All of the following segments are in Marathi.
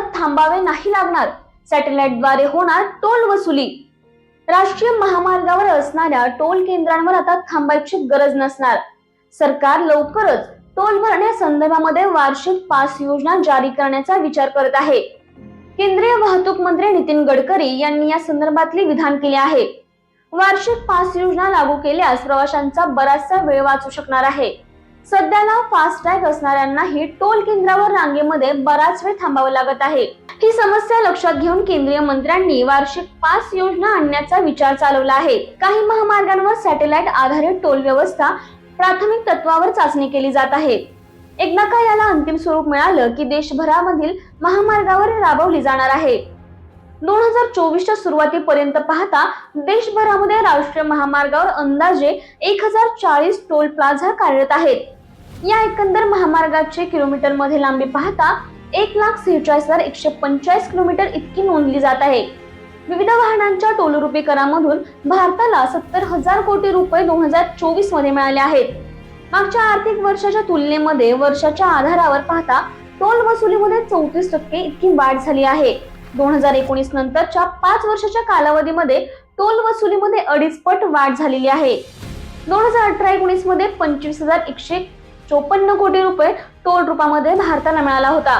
परत थांबावे नाही लागणार. सॅटेलाइटद्वारे होणार टोल वसुली. राष्ट्रीय महामार्गावर असणाऱ्या टोल केंद्रांवर आता थांबायची गरज नसणार. सरकार लवकरच टोल भरण्या संदर्भामध्ये वार्षिक पास योजना जारी करण्याचा विचार करत आहे. केंद्रीय वाहतूक मंत्री नितीन गडकरी यांनी या संदर्भातले विधान केले आहे. वार्षिक पास योजना लागू केल्यास प्रवाशांचा बराचसा वेळ वाचू शकणार आहे. सध्याला फास्टॅग असणाऱ्यांनाही टोल केंद्रावर रांगेमध्ये बराच वेळ थांबावं लागत आहे. ही समस्या लक्षात घेऊन केंद्रीय मंत्र्यांनी वार्षिक पास योजना आणण्याचा विचार चालवला आहे. काही महामार्गांवर सॅटेलाइट आधारित टोल व्यवस्था प्राथमिक तत्वावर चाचणी केली जात आहे. एकदा का याला अंतिम स्वरूप मिळालं की देशभरामधील महामार्गावर राबवली जाणार आहे? दोन हजार चोवीसच्या सुरुवातीपर्यंत पाहता देशभरामध्ये राष्ट्रीय महामार्गावर अंदाजे एक हजार चाळीस टोल प्लाझा कार्यरत आहेत. या एकंदर महामार्गाचे किलोमीटरमध्ये लांबी पाहता एक लाख सेहेचाळीस हजार एकशे पंचेचाळीस किलोमीटर इतकी नोंदली जात आहे. विविध वाहनांच्या टोलरुपी करामधून भारताला सत्तर हजार कोटी रुपये दोन हजार चोवीसमध्ये मिळाले आहेत. मागच्या आर्थिक वर्षाच्या तुलनेमध्ये वर्षाच्या आधारावर पाहता टोल वसुलीमध्ये चौतीस टक्के इतकी वाढ झाली आहे. दोन हजार एकोणीस नंतरच्या पाच वर्षाच्या कालावधीमध्ये टोल वसुलीमध्ये अडीच पट वाढ झालेली आहे. दोन हजार अठरा एकोणीसमध्ये पंचवीस हजार एकशे चोपन्न कोटी रुपये टोल रूपामध्ये भारताला मिळाला होता.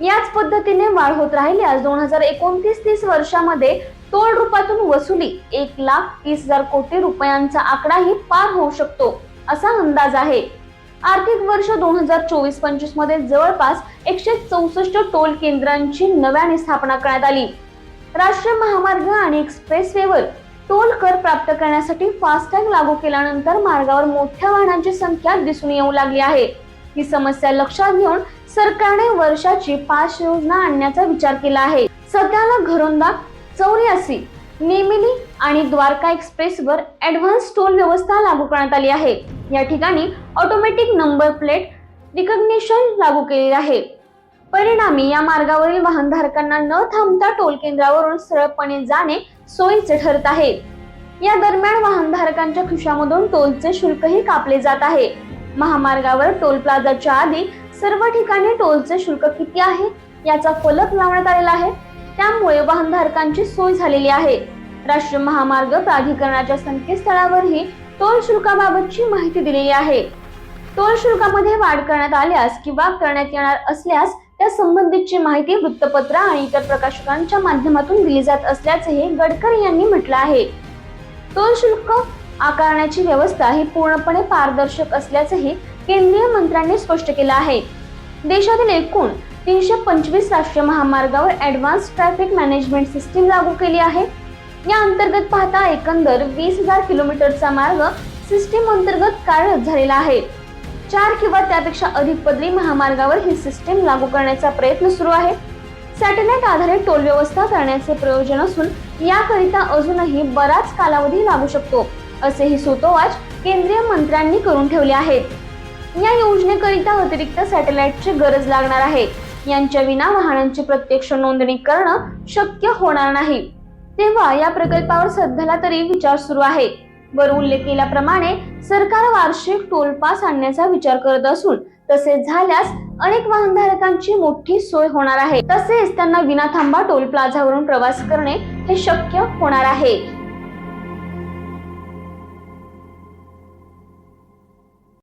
याच पद्धतीने वाढ होत राहिल्यास दोन हजार एकोणतीस तीस वर्षामध्ये टोल रूपातून वसुली एक लाख तीस हजार कोटी रुपयांचा आकडाही पार होऊ शकतो असा अंदाज आहे. आर्थिक वर्ष दोन हजार चोवीस पंचवीसमध्ये जवळपास एकशे चौसष्ट टोल केंद्रांची नव्याने स्थापना करण्यात आली. राष्ट्रीय महामार्ग आणि एक्सप्रेसवेवर टोल कर प्राप्त करण्यासाठी फास्टॅग लागू केल्यानंतर मार्गावर मोठ्या वाहनांची संख्या दिसून येऊ लागली आहे. ही समस्या लक्षात घेऊन सरकारने वर्षाची पाच योजना आणण्याचा विचार केला आहे. सध्याला घरोंदा चौऱ्यासी नेमिली आणि द्वारका एक्सप्रेसवर ऍडव्हान्स टोल व्यवस्था लागू करण्यात आली आहे. या ठिकाणी ऑटोमॅटिक नंबर प्लेट रिकग्निशन लागू केले आहे. परिणामी या मार्गावरील वाहनधारकांना न थांबता टोल केंद्रावरून सरळपणे जाणे सोयीचे ठरत आहे. या दरम्यान वाहनधारकांच्या खिशामधून टोलचे शुल्कही कापले जात आहे. महामार्गावर टोल प्लाझाच्या आधी सर्व ठिकाणी टोलचे शुल्क किती आहे याचा फलक लावण्यात आलेला आहे. त्यामुळे वाहनधारकांची सोय झालेली आहे. राष्ट्रीय महामार्ग प्राधिकरणाच्या संकेतस्थळावरही टोल शुल्काबाबतची माहिती दिलेली आहे. टोल शुल्कामध्ये वाढ करण्यात आल्यास किंवा करण्यात येणार असल्यास त्या संबंधितची माहिती वृत्तपत्र आणि इतर प्रकाशकांच्या माध्यमातून दिली जात असल्याचेही गडकरी यांनी म्हटलं आहे. टोल शुल्क आकारण्याची व्यवस्था ही पूर्णपणे पारदर्शक असल्याचंही केंद्रीय मंत्र्यांनी स्पष्ट केलं आहे. देशातील एकूण तीनशे पंचवीस राष्ट्रीय महामार्गावर ऍडव्हान्स ट्रॅफिक मॅनेजमेंट सिस्टीम लागू केली आहे. या अंतर्गत पाहता एकंदर वीस हजार किलोमीटरचा मार्ग सिस्टीम अंतर्गत कार्यरत झालेला आहे. चार किंवा त्यापेक्षा अधिक पदरी महामार्गावर ही सिस्टीम लागू करण्याचा प्रयत्न सुरू आहे. सॅटेलाइट आधारित टोल व्यवस्था करण्याचे प्रयोजन असून याकरिता अजूनही बराच कालावधी लागू शकतो असेही सूतोवाच केंद्रीय मंत्र्यांनी करून ठेवले आहेत. या योजनेकरिता अतिरिक्त सॅटेलाइटची गरज लागणार आहे. यांच्या विना वाहनांची प्रत्यक्ष नोंदणी करणं शक्य होणार नाही. तेव्हा या प्रकल्पावर सध्याला तरी विचार सुरू आहे. वर उल्लेख केल्याप्रमाणे सरकार वार्षिक टोल पास आणण्याचा विचार करत असून तसे झाल्यास अनेक वाहनधारकांची मोठी सोय होणार आहे. तसेच त्यांना विनाथांबा टोल प्लाझावरून प्रवास करणे हे शक्य होणार आहे.